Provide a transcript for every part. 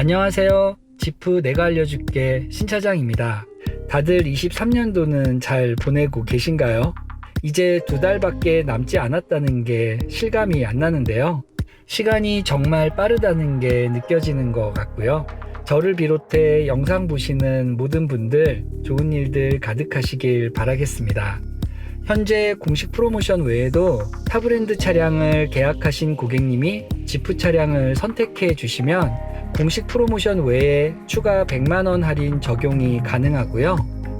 안녕하세요. 지프 내가 알려줄게 신차장입니다. 다들 23년도는 잘 보내고 계신가요? 이제 두 달밖에 남지 않았다는 게 실감이 안 나는데요. 시간이 정말 빠르다는 게 느껴지는 것 같고요. 저를 비롯해 영상 보시는 모든 분들 좋은 일들 가득하시길 바라겠습니다. 현재 공식 프로모션 외에도 타 브랜드 차량을 계약하신 고객님이 지프 차량을 선택해 주시면 공식 프로모션 외에 추가 100만원 할인 적용이 가능하고요.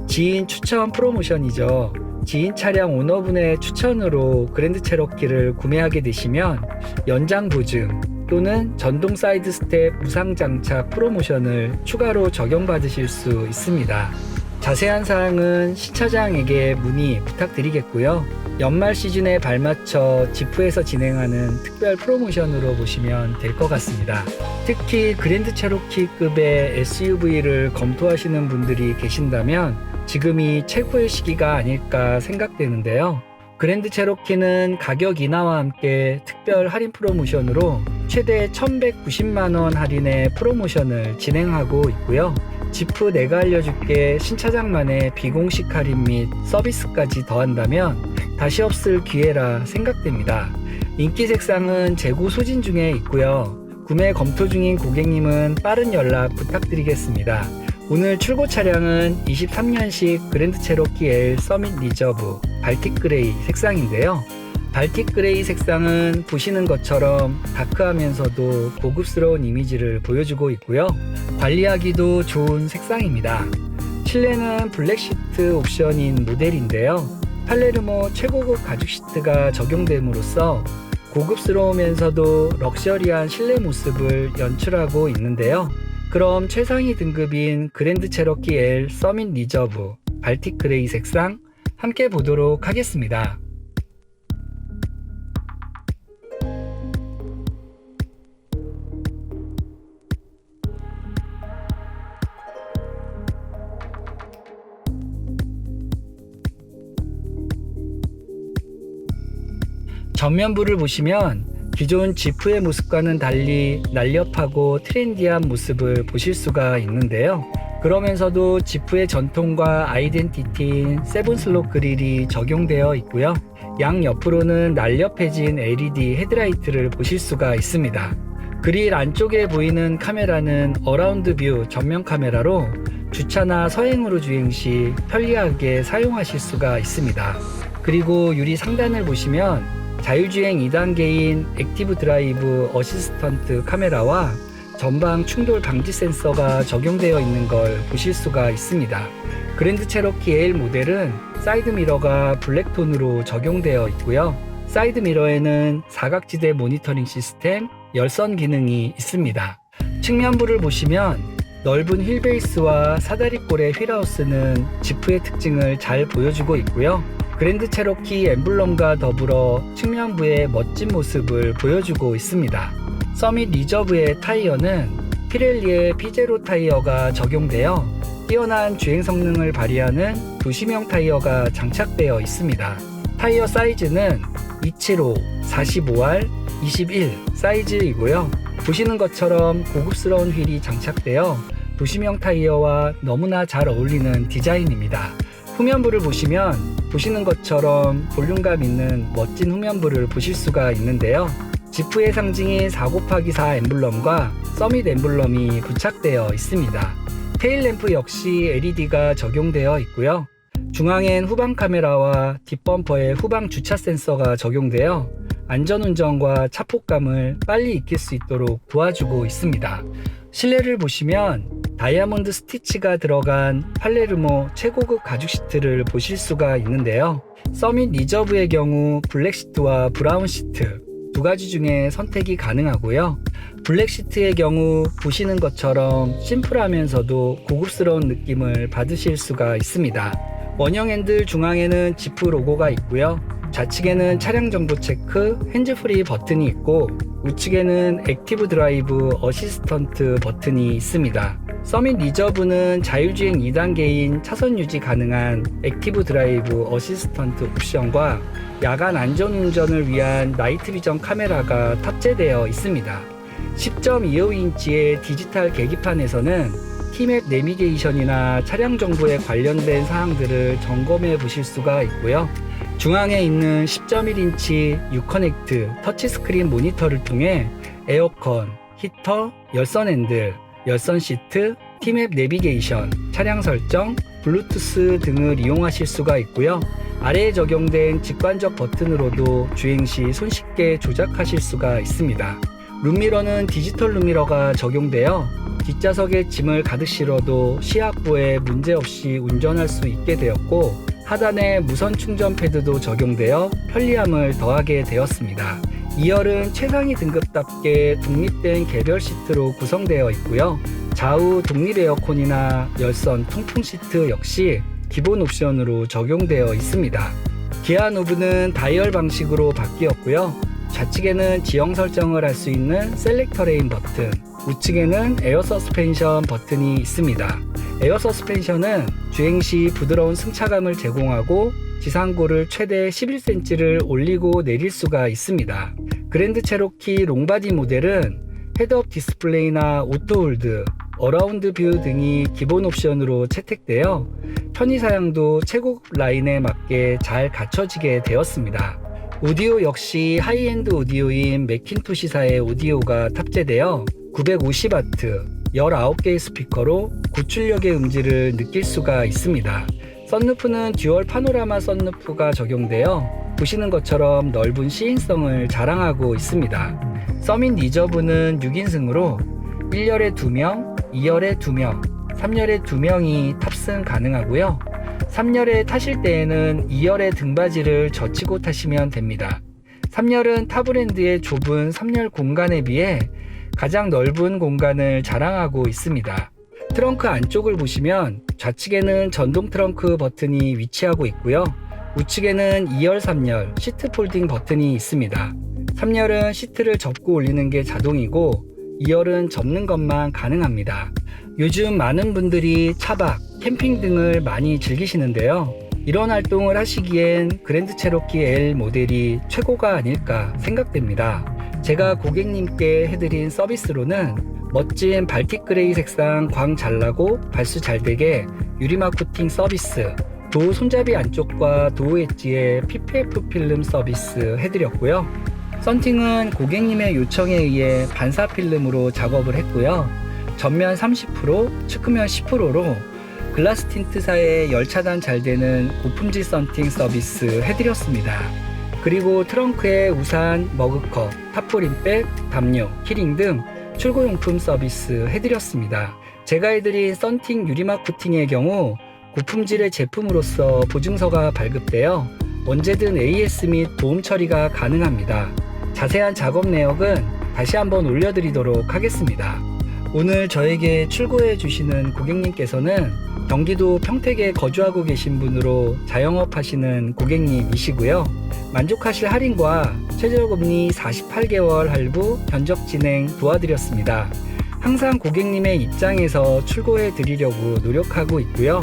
지인 추천 프로모션이죠. 지인 차량 오너분의 추천으로 그랜드 체로키를 구매하게 되시면 연장 보증 또는 전동 사이드 스텝 무상 장착 프로모션을 추가로 적용받으실 수 있습니다. 자세한 사항은 시차장에게 문의 부탁드리겠고요. 연말 시즌에 발맞춰 지프에서 진행하는 특별 프로모션으로 보시면 될 것 같습니다. 특히 그랜드 체로키급의 SUV를 검토하시는 분들이 계신다면 지금이 최고의 시기가 아닐까 생각되는데요. 그랜드 체로키는 가격 인하와 함께 특별 할인 프로모션으로 최대 1190만 원 할인의 프로모션을 진행하고 있고요. 지프 내가 알려줄게 신차장만의 비공식 할인 및 서비스까지 더한다면 다시 없을 기회라 생각됩니다. 인기 색상은 재고 소진 중에 있고요. 구매 검토 중인 고객님은 빠른 연락 부탁드리겠습니다. 오늘 출고 차량은 23년식 그랜드 체로키 L 서밋 리저브 발틱 그레이 색상인데요. 발틱 그레이 색상은 보시는 것처럼 다크하면서도 고급스러운 이미지를 보여주고 있고요. 관리하기도 좋은 색상입니다. 실내는 블랙 시트 옵션인 모델인데요. 팔레르모 최고급 가죽 시트가 적용됨으로써 고급스러우면서도 럭셔리한 실내 모습을 연출하고 있는데요. 그럼 최상위 등급인 그랜드 체로키 L 서밋 리저브 발틱 그레이 색상 함께 보도록 하겠습니다. 전면부를 보시면 기존 지프의 모습과는 달리 날렵하고 트렌디한 모습을 보실 수가 있는데요. 그러면서도 지프의 전통과 아이덴티티인 세븐슬롯 그릴이 적용되어 있고요. 양 옆으로는 날렵해진 LED 헤드라이트를 보실 수가 있습니다. 그릴 안쪽에 보이는 카메라는 어라운드 뷰 전면 카메라로 주차나 서행으로 주행 시 편리하게 사용하실 수가 있습니다. 그리고 유리 상단을 보시면 자율주행 2단계인 액티브 드라이브 어시스턴트 카메라와 전방 충돌 방지 센서가 적용되어 있는 걸 보실 수가 있습니다. 그랜드 체로키 L 모델은 사이드 미러가 블랙톤으로 적용되어 있고요. 사이드 미러에는 사각지대 모니터링 시스템, 열선 기능이 있습니다. 측면부를 보시면 넓은 휠베이스와 사다리꼴의 휠하우스는 지프의 특징을 잘 보여주고 있고요. 그랜드 체로키 엠블럼과 더불어 측면부의 멋진 모습을 보여주고 있습니다. 서밋 리저브의 타이어는 피렐리의 피제로 타이어가 적용되어 뛰어난 주행 성능을 발휘하는 도시명 타이어가 장착되어 있습니다. 타이어 사이즈는 275, 45R, 21 사이즈이고요. 보시는 것처럼 고급스러운 휠이 장착되어 도시명 타이어와 너무나 잘 어울리는 디자인입니다. 후면부를 보시면 보시는 것처럼 볼륨감 있는 멋진 후면부를 보실 수가 있는데요. 지프의 상징인 4 곱하기 4 엠블럼과 서밋 엠블럼이 부착되어 있습니다. 테일램프 역시 LED가 적용되어 있고요. 중앙엔 후방 카메라와 뒷범퍼에 후방 주차 센서가 적용되어 안전운전과 차폭감을 빨리 익힐 수 있도록 도와주고 있습니다. 실내를 보시면 다이아몬드 스티치가 들어간 팔레르모 최고급 가죽 시트를 보실 수가 있는데요. 서밋 리저브의 경우 블랙 시트와 브라운 시트 두 가지 중에 선택이 가능하고요. 블랙 시트의 경우 보시는 것처럼 심플하면서도 고급스러운 느낌을 받으실 수가 있습니다. 원형 핸들 중앙에는 지프 로고가 있고요. 좌측에는 차량 정보 체크, 핸즈프리 버튼이 있고 우측에는 액티브 드라이브 어시스턴트 버튼이 있습니다. 서밋 리저브는 자율주행 2단계인 차선 유지 가능한 액티브 드라이브 어시스턴트 옵션과 야간 안전운전을 위한 나이트 비전 카메라가 탑재되어 있습니다. 10.25인치의 디지털 계기판에서는 티맵 내비게이션이나 차량 정보에 관련된 사항들을 점검해 보실 수가 있고요. 중앙에 있는 10.1인치 유커넥트 터치스크린 모니터를 통해 에어컨, 히터, 열선 핸들, 열선 시트, 티맵 내비게이션, 차량 설정, 블루투스 등을 이용하실 수가 있고요. 아래에 적용된 직관적 버튼으로도 주행 시 손쉽게 조작하실 수가 있습니다. 룸미러는 디지털 룸미러가 적용되어 뒷좌석에 짐을 가득 실어도 시야보에 문제없이 운전할 수 있게 되었고 하단에 무선 충전 패드도 적용되어 편리함을 더하게 되었습니다. 2열은 최상위 등급답게 독립된 개별 시트로 구성되어 있고요. 좌우 독립 에어컨이나 열선 통풍 시트 역시 기본 옵션으로 적용되어 있습니다. 기아 노브는 다이얼 방식으로 바뀌었고요. 좌측에는 지형 설정을 할 수 있는 셀렉터 레인 버튼, 우측에는 에어 서스펜션 버튼이 있습니다. 에어 서스펜션은 주행 시 부드러운 승차감을 제공하고 지상고를 최대 11cm를 올리고 내릴 수가 있습니다. 그랜드 체로키 롱바디 모델은 헤드업 디스플레이나 오토홀드, 어라운드 뷰 등이 기본 옵션으로 채택되어 편의 사양도 최고 라인에 맞게 잘 갖춰지게 되었습니다. 오디오 역시 하이엔드 오디오인 맥킨토시사의 오디오가 탑재되어 950W, 19개의 스피커로 고출력의 음질을 느낄 수가 있습니다. 썬루프는 듀얼 파노라마 썬루프가 적용되어 보시는 것처럼 넓은 시인성을 자랑하고 있습니다. 서민 리저브는 6인승으로 1열에 2명, 2열에 2명, 3열에 2명이 탑승 가능하고요. 3열에 타실 때에는 2열의 등받이를 젖히고 타시면 됩니다. 3열은 타 브랜드의 좁은 3열 공간에 비해 가장 넓은 공간을 자랑하고 있습니다. 트렁크 안쪽을 보시면 좌측에는 전동 트렁크 버튼이 위치하고 있고요. 우측에는 2열, 3열 시트 폴딩 버튼이 있습니다. 3열은 시트를 접고 올리는 게 자동이고 2열은 접는 것만 가능합니다. 요즘 많은 분들이 차박, 캠핑 등을 많이 즐기시는데요. 이런 활동을 하시기엔 그랜드 체로키 L 모델이 최고가 아닐까 생각됩니다. 제가 고객님께 해드린 서비스로는 멋진 발틱 그레이 색상 광 잘나고 발수 잘 되게 유리막 코팅 서비스, 도어 손잡이 안쪽과 도어 엣지에 PPF 필름 서비스 해드렸고요. 썬팅은 고객님의 요청에 의해 반사 필름으로 작업을 했고요. 전면 30%, 측면 10%로 글라스 틴트사의 열차단 잘 되는 고품질 썬팅 서비스 해드렸습니다. 그리고 트렁크에 우산, 머그컵, 타포린백, 담요, 키링 등 출고용품 서비스 해드렸습니다. 제가 해드린 썬팅 유리막 코팅의 경우 고품질의 제품으로서 보증서가 발급되어 언제든 AS 및 보험 처리가 가능합니다. 자세한 작업 내역은 다시 한번 올려드리도록 하겠습니다. 오늘 저에게 출고해 주시는 고객님께서는 경기도 평택에 거주하고 계신 분으로 자영업 하시는 고객님이시고요. 만족하실 할인과 최저금리 48개월 할부 견적 진행 도와드렸습니다. 항상 고객님의 입장에서 출고해 드리려고 노력하고 있고요.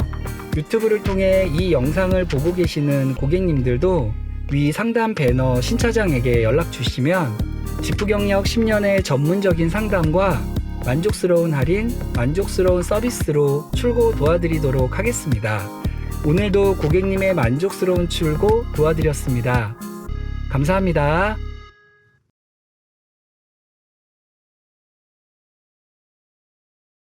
유튜브를 통해 이 영상을 보고 계시는 고객님들도 위 상담 배너 신차장에게 연락 주시면 지프 경력 10년의 전문적인 상담과 만족스러운 할인, 만족스러운 서비스로 출고 도와드리도록 하겠습니다. 오늘도 고객님의 만족스러운 출고 도와드렸습니다. 감사합니다.